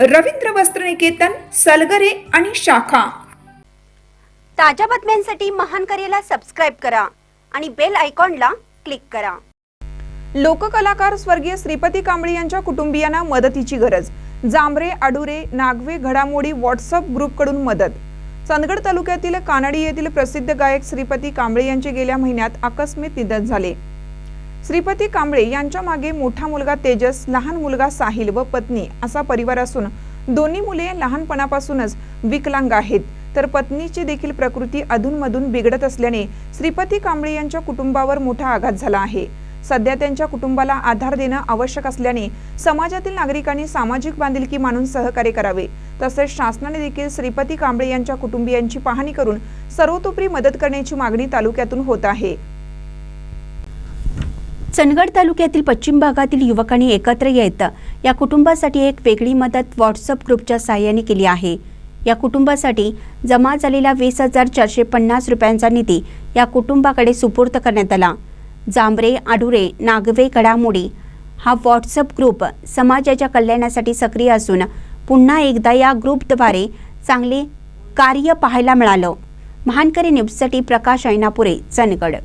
रवींद्र वस्त्रनिकेतन सलगरे आणि शाखा. ताज्या बातम्यांसाठी महान करेला सबस्क्राईब करा आणि बेल आयकॉनला क्लिक करा. लोककलाकार स्वर्गीय श्रीपती कांबळे यांच्या कुटुंबियांना मदतीची गरज. जांभरे आडुरे नागवे घडामोडी व्हॉट्सअप ग्रुपकडून मदत. चंदगड तालुक्यातील कानडी येथील प्रसिद्ध गायक श्रीपती कांबळे यांचे गेल्या महिन्यात आकस्मिक निधन झाले. श्रीपती कांबळे यांच्या मागे मोठा मुलगा तेजस लहान मुलगा साहिल व पत्नी असा परिवार असून दोन्ही मुले लहानपणापासूनच विकलांग आहेत. तर पत्नीची देखील प्रकृती अधूनमधून बिघडत असल्याने श्रीपती कांबळे यांच्या कुटुंबावर मोठा आघात झाला आहे. सध्या त्यांच्या कुटुंबाला आधार देणं आवश्यक असल्याने समाजातील नागरिकांनी सामाजिक बांधिलकी मानून सहकार्य करावे. तसेच शासनाने देखील श्रीपती कांबळे यांच्या कुटुंबियांची पाहणी करून सर्वतोपरी मदत करण्याची मागणी तालुक्यातून होत आहे. सनगड तालुक्यातील पश्चिम भागातील युवकांनी एकत्र येत. या कुटुंबासाठी एक वेगळी मदत व्हॉट्सअप ग्रुपच्या सहाय्याने केली आहे. या कुटुंबासाठी जमा झालेला वीस हजार चारशे पन्नास रुपयांचा निधी या कुटुंबाकडे सुपूर्द करण्यात आला. जांभरे आडुरे नागवे घडामोडी हा व्हॉट्सअप ग्रुप समाजाच्या कल्याणासाठी सक्रिय असून पुन्हा एकदा या ग्रुपद्वारे चांगले कार्य पाहायला मिळालं. महानकरी न्यूजसाठी प्रकाश ऐनापुरे चंदगड.